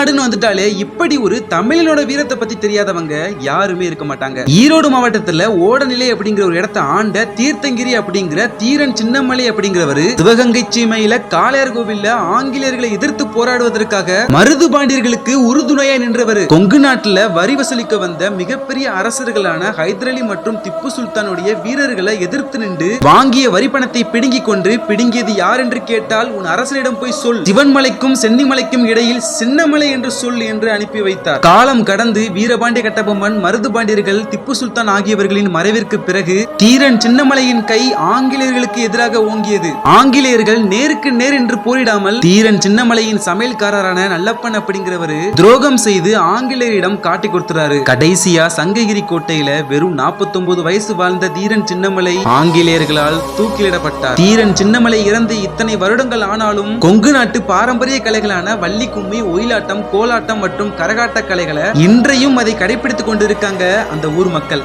நாடுன்னு வந்துட்டாலே இப்படி ஒரு தமிழனோட வீரத்தை பத்தி தெரியாதவங்க யாருமே இருக்க மாட்டாங்க. ஈரோடு மாவட்டத்துல ஓடநிலை அப்படிங்கிற ஒரு இடத்த ஆண்ட தீர்த்தங்கிரி அப்படிங்கிற தீரன் சின்னமலை அப்படிங்கிறவரு சிவகங்கை சீமையில காளையார் கோவில்ல ஆங்கிலேயர்களை எதிர்த்து போராடுவதற்காக மருது பாண்டியர்களுக்கு உறுதுணையா நின்றவர். கொங்கு நாட்டுல வரி வசூலிக்க வந்த மிகப்பெரிய அரசர்களான ஹைதர் அலி மற்றும் திப்பு சுல்தானுடைய வீரர்களை எதிர்த்து நின்று வாங்கிய வரி பணத்தை பிடுங்கிக் கொண்டு பிடுங்கியது யார் என்று கேட்டால் உன் அரசனிடம் போய் சொல். சிவன்மலைக்கும் சென்னிமலைக்கும் இடையில் சின்னமலை என்று சொல் என்று அனுப்பி வைத்தார். காலம் கடந்து வீரபாண்டிய கட்டபொம்மன் மருது பாண்டியர்கள் திப்பு சுல்தான் ஆகியவர்களின் மறைவிற்கு பிறகு தீரன் சின்னமலையின் கை ஆங்கிலேயர்களுக்கு எதிராக ஓங்கியது. ஆங்கிலேயர்கள் நேருக்கு நேர் என்று போரிடாமல் தீரன் சின்னமலையின் சமையல்காரரான நல்லப்பன் அப்படிங்கிறவரு துரோகம் செய்து ஆங்கிலேயரிடம் காட்டி கொடுத்துறாரு. கடைசியா சங்ககிரி கோட்டையில வெறும் 49 வயசு வாழ்ந்த தீரன் சின்னமலை ஆங்கிலேயர்களால் தூக்கிலிடப்பட்டார். தீரன் சின்னமலை இறந்து இத்தனை வருடங்கள் ஆனாலும் கொங்கு நாட்டு பாரம்பரிய கலைகளான வள்ளி கும்மி ஒயிலாட்டம் கோலாட்டம் மற்றும் கரகாட்ட கலைகளை இன்றையும் அதை கடைபிடித்துக் கொண்டிருக்காங்க அந்த ஊர் மக்கள்.